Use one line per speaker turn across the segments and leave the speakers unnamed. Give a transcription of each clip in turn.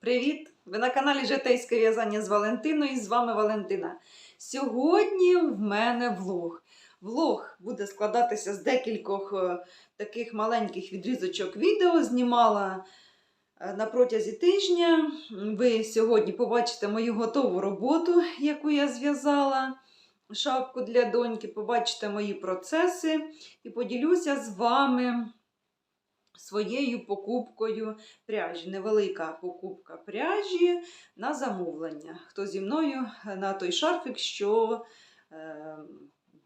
Привіт! Ви на каналі Житейське в'язання з Валентиною і з вами Валентина. Сьогодні в мене влог. Влог буде складатися з декількох е, таких маленьких відрізочок відео. Знімала е, на протязі тижня. Ви сьогодні побачите мою готову роботу, яку я зв'язала. Шапку для доньки, побачите мої процеси і поділюся з вами своєю покупкою пряжі. Невелика покупка пряжі на замовлення. Хто зі мною на той шарфик, що е,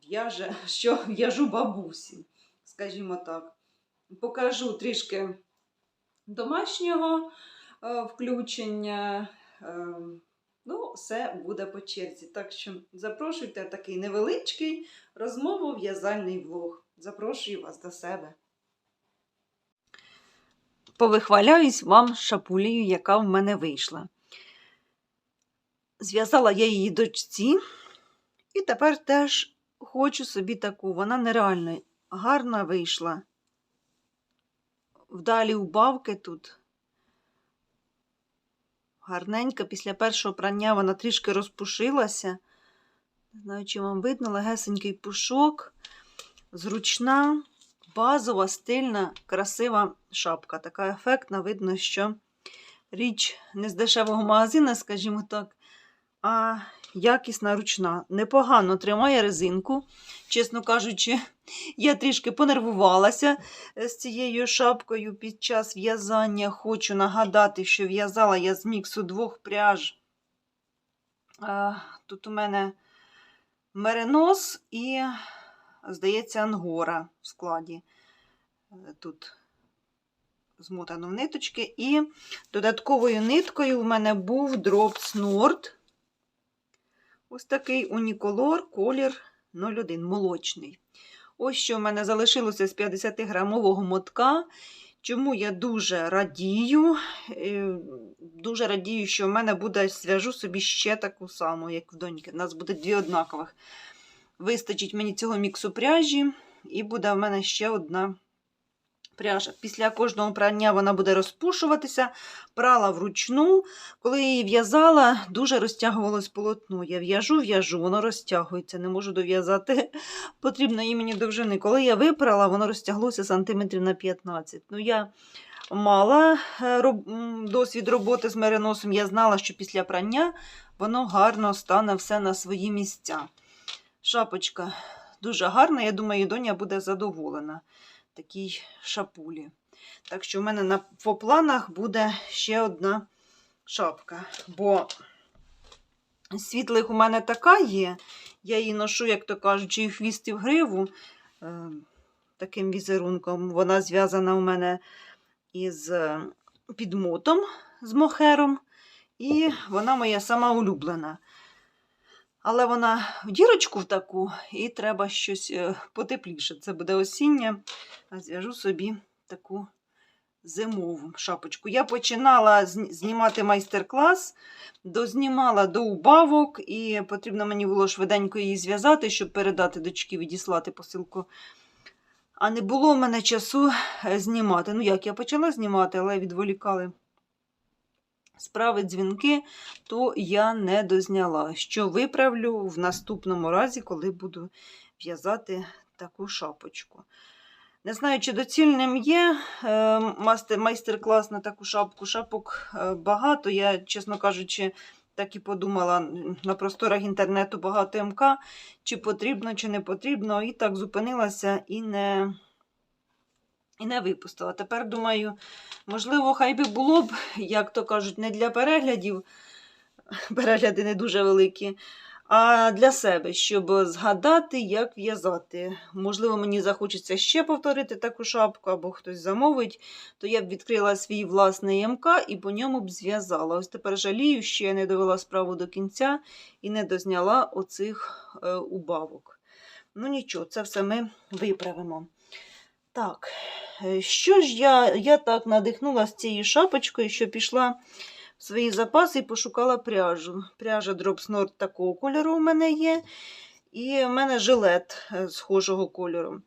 в'яже, що в'яжу бабусі, скажімо так. Покажу трішки домашнього е, включення. Е, ну, все буде по черзі. Так що запрошуйте такий невеличкий розмово-в'язальний влог. Запрошую вас до себе повихваляюсь вам шапулею, яка в мене вийшла. Зв'язала я її дочці, і тепер теж хочу собі таку. Вона нереально гарна вийшла. Вдалі убавки тут. Гарненька, після першого прання вона трішки розпушилася. Не знаю, чи вам видно, легесенький пушок, зручна базова, стильна, красива шапка. Така ефектна, видно, що річ не з дешевого магазина, скажімо так, а якісна ручна. Непогано тримає резинку. Чесно кажучи, я трішки понервувалася з цією шапкою під час в'язання. Хочу нагадати, що в'язала я з міксу двох пряж. Тут у мене меринос і здається, ангора в складі. Е, тут змотано в ниточки. І додатковою ниткою в мене був Drops Nord. Ось такий уніколор, колір 01, молочний. Ось що в мене залишилося з 50-грамового мотка. Чому я дуже радію. Е, дуже радію, що в мене буде, зв'яжу собі ще таку саму, як в доньки. У нас буде дві однакових. Вистачить мені цього міксу пряжі, і буде в мене ще одна пряжа. Після кожного прання вона буде розпушуватися, прала вручну. Коли її в'язала, дуже розтягувалось полотно. Я в'яжу, в'яжу, воно розтягується, не можу дов'язати потрібної мені довжини. Коли я випрала, воно розтяглося сантиметрів на 15 Ну, я мала е, досвід роботи з мериносом, я знала, що після прання воно гарно стане все на свої місця. Шапочка дуже гарна, я думаю, доня буде задоволена такій шапулі. Так що в мене на, по планах буде ще одна шапка. Бо світлих у мене така є. Я її ношу, як то кажуть, і в хвіст і в гриву. Е, таким візерунком. Вона зв'язана у мене із е, підмотом з мохером. І вона моя сама улюблена. Але вона в дірочку в таку, і треба щось е, потепліше. Це буде осіння, а зв'яжу собі таку зимову шапочку. Я починала знімати майстер-клас, дознімала до убавок, і потрібно мені було швиденько її зв'язати, щоб передати дочки, відіслати посилку. А не було в мене часу е, знімати. Ну, як я почала знімати, але відволікали справи дзвінки, то я не дозняла, що виправлю в наступному разі, коли буду в'язати таку шапочку. Не знаю, чи доцільним є е, майстер-клас на таку шапку. Шапок е, багато. Я, чесно кажучи, так і подумала на просторах інтернету багато МК, чи потрібно, чи не потрібно. І так зупинилася і не і не випустила. Тепер думаю, можливо, хай би було б, як то кажуть, не для переглядів, перегляди не дуже великі, а для себе, щоб згадати, як в'язати. Можливо, мені захочеться ще повторити таку шапку, або хтось замовить, то я б відкрила свій власний МК і по ньому б зв'язала. Ось тепер жалію, що я не довела справу до кінця і не дозняла оцих е, убавок. Ну нічого, це все ми виправимо. Так, е, що ж я я так надихнулася цією шапочкою, що пішла в свої запаси і пошукала пряжу. Пряжа Drops такого кольору у мене є. І в мене жилет е, схожого кольору.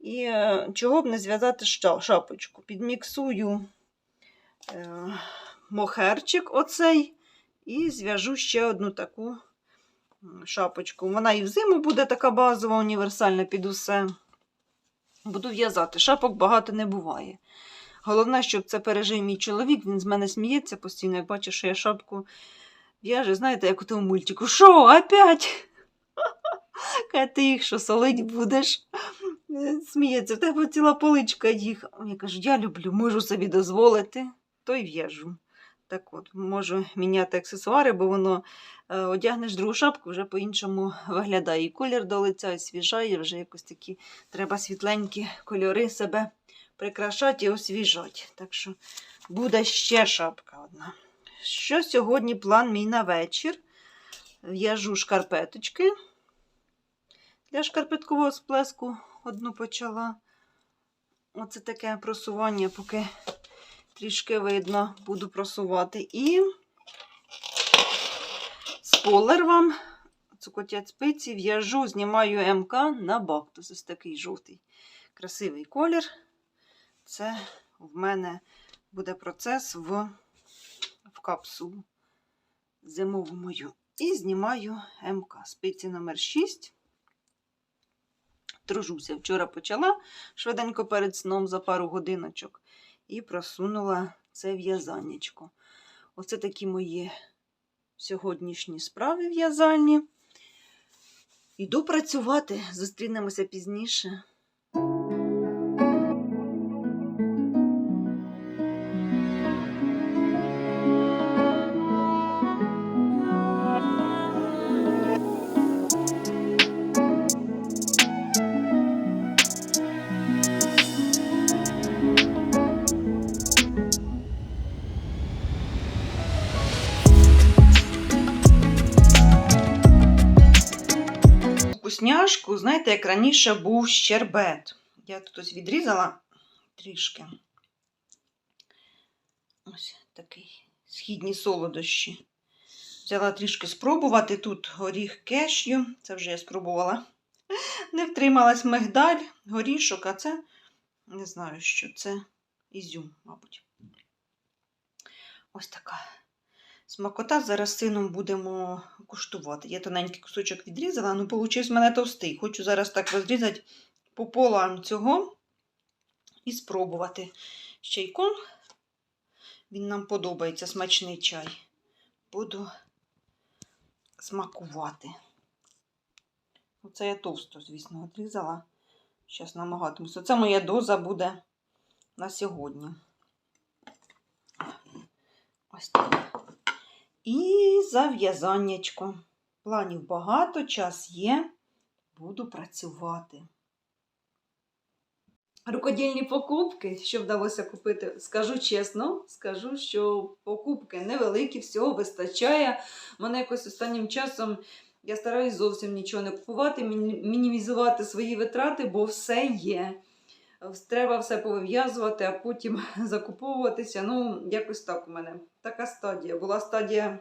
І е, чого б не зв'язати шапочку. Підміксую мохерчик оцей і зв'яжу ще одну таку шапочку. Вона і взиму буде така базова, універсальна під усе. Буду в'язати. Шапок багато не буває. Головне, щоб це пережив мій чоловік, він з мене сміється постійно, як бачить, що я шапку в'яжу. Знаєте, як у тому мультику. Що, опять? Каже, ти їх що солить будеш? Сміється, в тебе ціла поличка їх. Я кажу, я люблю, можу собі дозволити, то й в'яжу. Так от, можу міняти аксесуари, бо воно е, одягнеш другу шапку, вже по-іншому виглядає. І колір до лиця, і свіжає, вже якось такі треба світленькі кольори себе прикрашати і освіжати. Так що буде ще шапка одна. Що сьогодні план мій на вечір? В'яжу шкарпеточки. Для шкарпеткового сплеску одну почала. Оце таке просування, поки трішки видно, буду просувати. І спойлер вам, цукотять спиці, в'яжу, знімаю МК на бактус. Ось такий жовтий, красивий колір. Це в мене буде процес в, в капсулу зимову мою. І знімаю МК. Спиці номер 6 тружуся. Вчора почала швиденько перед сном за пару годиночок і просунула це в'язаннячко. Оце такі мої сьогоднішні справи в'язальні. Іду працювати, зустрінемося пізніше. Вкусняшку, знаєте, як раніше був щербет. Я тут ось відрізала трішки. Ось такий східні солодощі. Взяла трішки спробувати. Тут горіх кешю. Це вже я спробувала. Не втрималась мигдаль, горішок, а це не знаю, що це ізюм, мабуть. Ось така смакота. Зараз з сином будемо куштувати. Я тоненький кусочок відрізала, ну, вийшов в мене товстий. Хочу зараз так розрізати пополам цього і спробувати з чайком. Він нам подобається смачний чай. Буду смакувати. Оце я товсто, звісно, відрізала. Зараз намагатимуся. Це моя доза буде на сьогодні. Ось так. І зав'язаннячко. Планів багато, час є. Буду працювати. Рукодільні покупки, що вдалося купити, скажу чесно, скажу, що покупки невеликі, всього вистачає. Мене якось останнім часом я стараюсь зовсім нічого не купувати, мінімізувати свої витрати, бо все є. Треба все повив'язувати, а потім закуповуватися. Ну, якось так у мене. Така стадія. Була стадія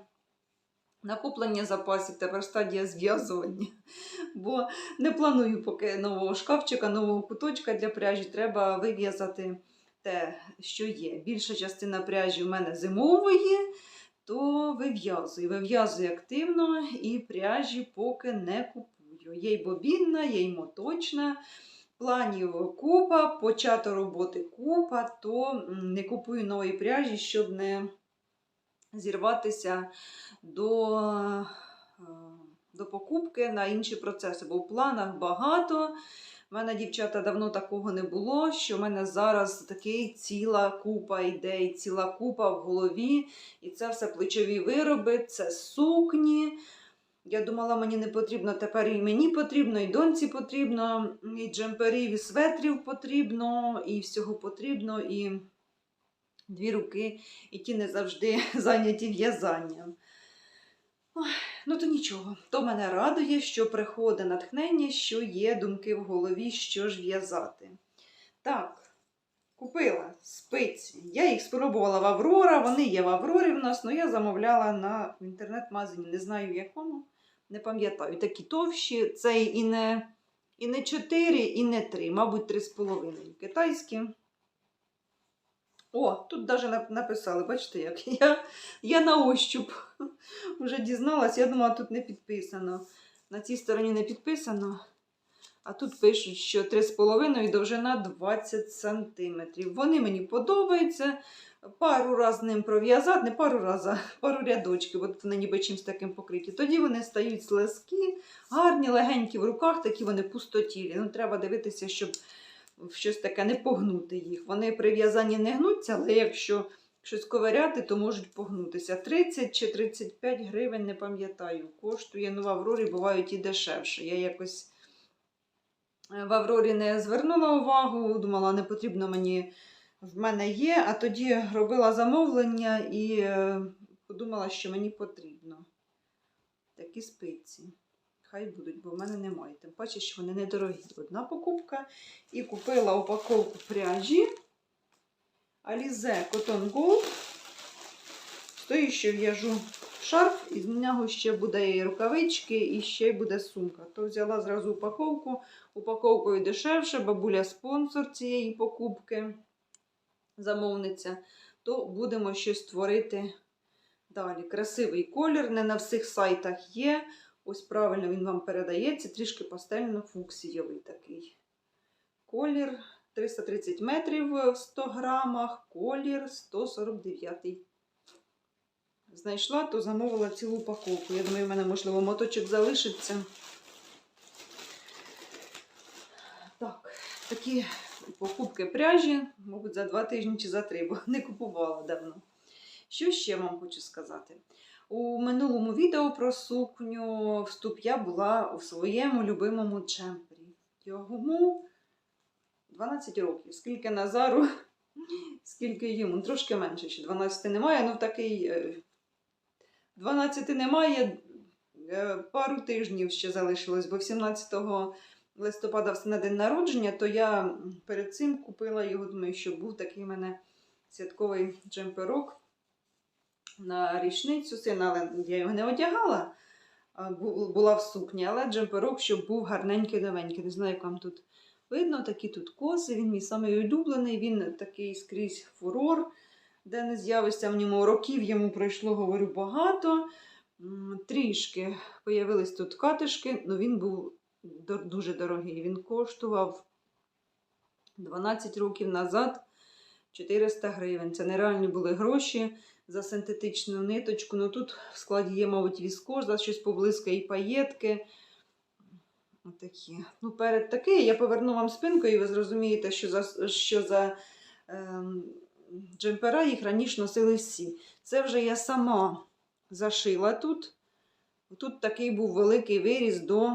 накоплення запасів, тепер стадія зв'язування. Бо не планую поки нового шкафчика, нового куточка для пряжі. Треба вив'язати те, що є. Більша частина пряжі в мене зимової, то вив'язую. Вив'язую активно і пряжі поки не купую. Є й бобінна, є й моточна. Планів купа, почато роботи купа, то не купую нової пряжі, щоб не зірватися до, е, до покупки на інші процеси. Бо в планах багато. У мене, дівчата, давно такого не було, що в мене зараз такий ціла купа ідей, ціла купа в голові. І це все плечові вироби, це сукні. Я думала, мені не потрібно, тепер і мені потрібно, і доньці потрібно, і джемперів, і светрів потрібно, і всього потрібно, і дві руки, і ті не завжди зайняті в'язанням. Ну, то нічого. То мене радує, що приходить натхнення, що є думки в голові, що ж в'язати. Так, купила спиці. Я їх спробувала в Аврора, вони є в Аврорі в нас, але я замовляла на в інтернет-магазині, не знаю в якому, не пам'ятаю. Такі товщі, це і не, і не 4, і не 3, мабуть, 3,5. Китайські. О, тут навіть написали, бачите, як я, я на ощуп вже дізналась. Я думала, тут не підписано. На цій стороні не підписано. А тут пишуть, що 3,5 і довжина 20 см. Вони мені подобаються. Пару раз ним пров'язати, не пару раз, а пару рядочків, от вони ніби чимось таким покриті. Тоді вони стають слизькі, гарні, легенькі в руках, такі вони пустотілі. Ну, треба дивитися, щоб в щось таке не погнути їх. Вони при в'язанні не гнуться, але якщо щось ковиряти, то можуть погнутися. 30 чи 35 гривень, не пам'ятаю. Коштує. Ну, в Аврорі бувають і дешевше. Я якось е, в Аврорі не звернула увагу, думала, не потрібно мені. В мене є, а тоді робила замовлення і е, подумала, що мені потрібно. Такі спиці. Хай будуть, бо в мене немає. Тим паче, що вони недорогі. Одна покупка. І купила упаковку пряжі Alize Cotton Gold. Стою, що в'яжу шарф, і з нього ще буде і рукавички, і ще й буде сумка. То взяла зразу упаковку. Упаковкою дешевше, бабуля спонсор цієї покупки, замовниця. То будемо щось творити далі. Красивий колір, не на всіх сайтах є. Ось правильно він вам передається, трішки пастельно-фуксійовий такий. Колір 330 метрів в 100 грамах, колір 149. Знайшла, то замовила цілу упаковку. Я думаю, в мене, можливо, моточок залишиться. Так, такі покупки пряжі, мабуть, за два тижні чи за три, бо не купувала давно. Що ще вам хочу сказати? У минулому відео про сукню вступ я була у своєму любимому джемпері. Йому 12 років. Скільки Назару, скільки йому. Трошки менше, ще 12 немає, ну такий е, 12 немає, е, пару тижнів ще залишилось, бо 17 листопада все на день народження, то я перед цим купила його, думаю, що був такий в мене святковий джемперок на річницю сина, але я його не одягала, була в сукні, але джемперок, щоб був гарненький новенький. Не знаю, як вам тут видно, такі тут коси. Він мій самий улюблений, він такий скрізь фурор, де не з'явився в ньому років, йому пройшло, говорю, багато. Трішки появились тут катишки, але він був дуже дорогий. Він коштував 12 років назад 400 гривень. Це нереальні були гроші за синтетичну ниточку. Ну тут в складі є, мабуть, віскоз, за щось поблизьке і паєтки. Отакі. Ну, перед такий я поверну вам спинку, і ви зрозумієте, що за, що за ем, джемпера їх раніше носили всі. Це вже я сама зашила тут. Тут такий був великий виріз до,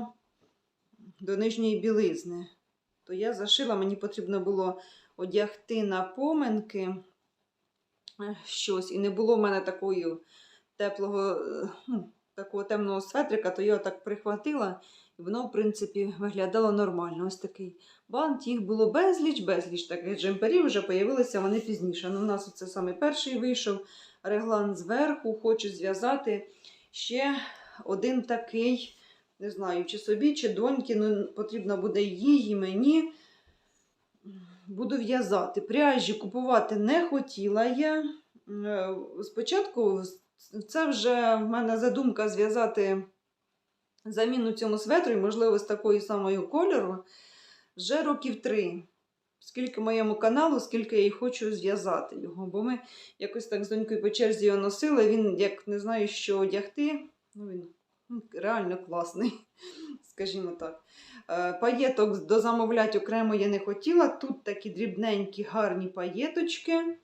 до нижньої білизни. То я зашила, мені потрібно було одягти на поминки е, щось. І не було в мене такої теплого, е, ну, такого темного светрика, то я так прихватила, і воно, в принципі, виглядало нормально. Ось такий бант. Їх було безліч, безліч таких джемперів, вже появилися вони пізніше. Ну, у нас це саме перший вийшов реглан зверху, хочу зв'язати ще один такий. Не знаю, чи собі, чи доньки, ну потрібно буде їй, і мені. Буду в'язати. Пряжі купувати не хотіла я. Е, Спочатку це вже в мене задумка зв'язати заміну цьому светру, і, можливо, з такою самою кольору вже років три. Скільки моєму каналу, скільки я й хочу зв'язати його. Бо ми якось так з донькою по черзі його носили. Він, як не знаю, що одягти, ну він ну, реально класний, скажімо так. Е, Паєток дозамовляти окремо я не хотіла. Тут такі дрібненькі, гарні паєточки.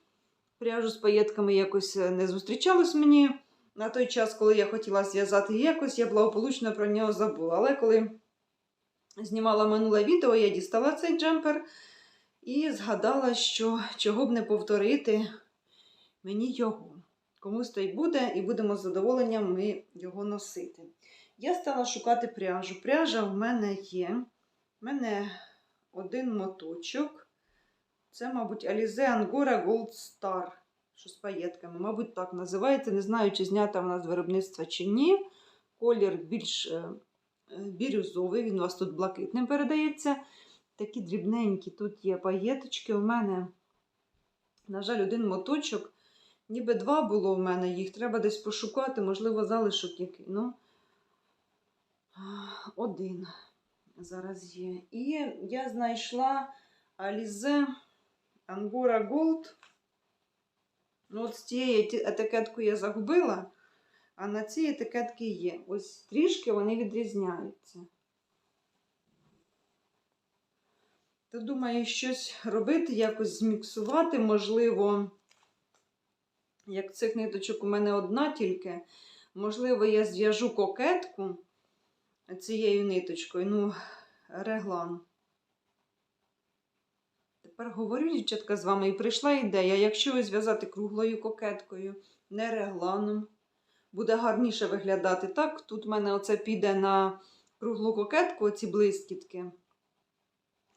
Пряжу з паєтками якось е, не зустрічалось мені. На той час, коли я хотіла зв'язати якось, я благополучно про нього забула. Але коли знімала минуле відео, я дістала цей джемпер і згадала, що чого б не повторити мені його. Комусь то й буде, і будемо з задоволенням ми його носити. Я стала шукати пряжу. Пряжа в мене є. У мене один моточок. Це, мабуть, Alize Angora Gold Star. Що з паєтками, мабуть, так називається. Не знаю, чи знята вона з виробництва чи ні. Колір більш е, бірюзовий, він у вас тут блакитним передається. Такі дрібненькі тут є паєточки. У мене На жаль, один моточок, ніби два було в мене їх. Треба десь пошукати, можливо, залишок який. Ну, один зараз є. І я знайшла Alize Angora Gold. Ну, от з цієї етикеткою я загубила, а на цій етикетки є. Ось трішки вони відрізняються. То думаю, щось робити, якось зміксувати, можливо, як цих ниточок у мене одна тільки. Можливо, я зв'яжу кокетку цією ниточкою, ну, реглан. Тепер говорю, дівчатка, з вами, і прийшла ідея, якщо зв'язати круглою кокеткою, не регланом, буде гарніше виглядати. Так, тут в мене оце піде на круглу кокетку, оці блискітки.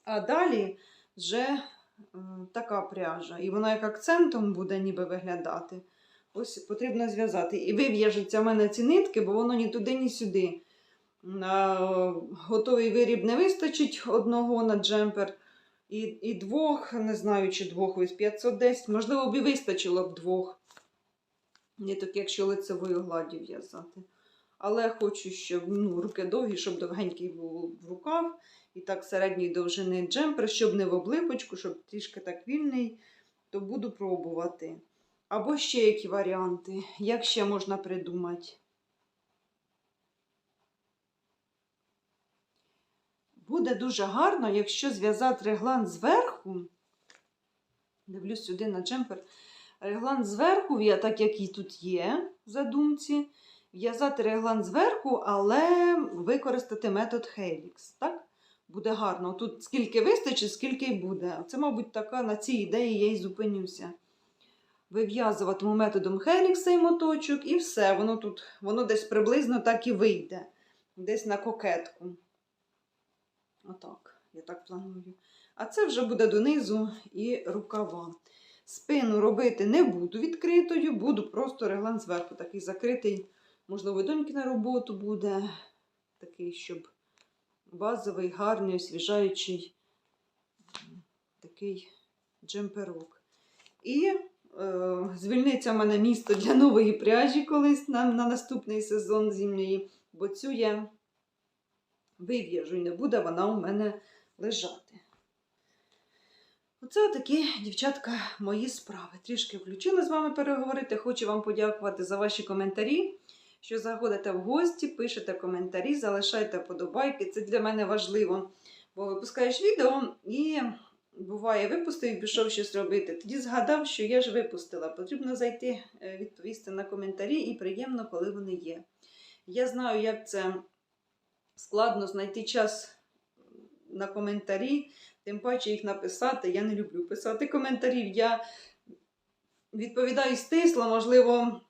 А далі вже е, така пряжа. І вона як акцентом буде ніби виглядати. Ось потрібно зв'язати. І вив'яжуться в мене ці нитки, бо воно ні туди, ні сюди. На готовий виріб не вистачить одного на джемпер. І, і двох, не знаю, чи двох ось 510, можливо, б і вистачило б двох. Ниток, якщо лицевою гладдю в'язати. Але хочу, щоб ну, руки довгі, щоб довгенький був в рукав. І так середньої довжини джемпер, щоб не в облипочку, щоб трішки так вільний, то буду пробувати. Або ще які варіанти, як ще можна придумати. Буде дуже гарно, якщо зв'язати реглан зверху. Дивлюсь сюди на джемпер. Реглан зверху, я- так як і тут є в задумці, в'язати реглан зверху, але використати метод Helix. Так? Буде гарно. Тут скільки вистачить, скільки й буде. Це, мабуть, така на цій ідеї я й зупинюся. Вив'язуватиму методом Helix цей моточок, і все. Воно тут, воно десь приблизно так і вийде. Десь на кокетку. Отак, я так планую. А це вже буде донизу і рукава. Спину робити не буду відкритою, буду просто реглан зверху. Такий закритий, можливо, доньки на роботу буде. Такий, щоб базовий, гарний, освіжаючий такий джемперок. І е, звільниться в мене місто для нової пряжі колись на, на наступний сезон зимньої, бо цю я вив'яжу і не буде вона у мене лежати. Оце такі, дівчатка, мої справи. Трішки включила з вами переговорити. Хочу вам подякувати за ваші коментарі. Що заходите в гості, пишете коментарі, залишайте подобайки. Це для мене важливо. Бо випускаєш відео і буває, випустив і пішов щось робити. Тоді згадав, що я ж випустила. Потрібно зайти, е, відповісти на коментарі, і приємно, коли вони є. Я знаю, як це складно знайти час на коментарі, тим паче їх написати. Я не люблю писати коментарів. Я відповідаю стисло, можливо,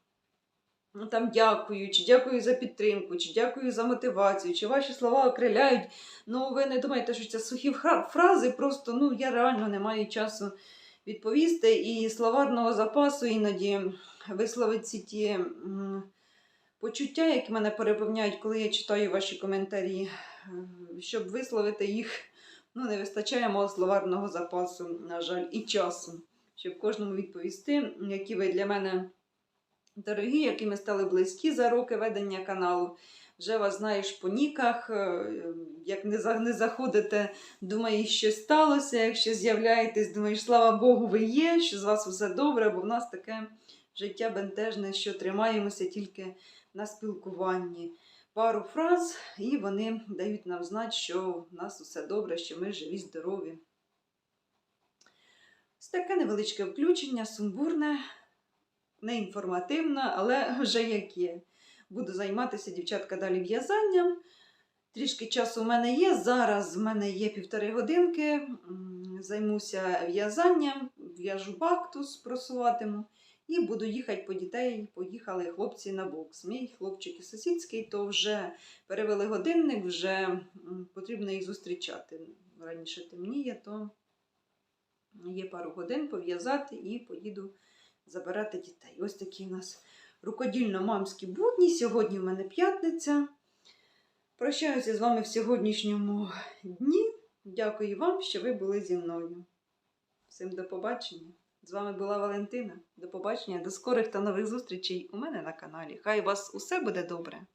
ну, там дякую, чи дякую за підтримку, чи дякую за мотивацію, чи ваші слова окриляють. Ну, ви не думайте, що це сухі фрази, просто ну, я реально не маю часу відповісти. І словарного запасу іноді висловити ці ті. Почуття, які мене переповняють, коли я читаю ваші коментарі, е, щоб висловити їх, ну, не вистачає мого словарного запасу, на жаль, і часу, щоб кожному відповісти, які ви для мене дорогі, якими стали близькі за роки ведення каналу. Вже вас знаєш по ніках, е, як не заходите, думаєш, що сталося. Якщо з'являєтесь, думаєш, слава Богу, ви є, що з вас все добре, бо в нас таке життя бентежне, що тримаємося тільки на спілкуванні. Пару фраз, і вони дають нам знати, що в нас усе добре, що ми живі, здорові. Ось таке невеличке включення, сумбурне, неінформативне, але вже як є. Буду займатися, дівчатка, далі в'язанням. Трішки часу в мене є. Зараз в мене є півтори годинки. Займуся в'язанням, в'яжу бактус, просуватиму. І буду їхати по дітей. Поїхали хлопці на бокс. Мій хлопчик і сусідський, то вже перевели годинник, вже потрібно їх зустрічати. Раніше темніє, то є пару годин пов'язати і поїду забирати дітей. Ось такі у нас рукодільно-мамські будні. Сьогодні в мене п'ятниця. Прощаюся з вами в сьогоднішньому дні. Дякую вам, що ви були зі мною. Всім до побачення. З вами була Валентина. До побачення, до скорих та нових зустрічей у мене на каналі. Хай у вас усе буде добре.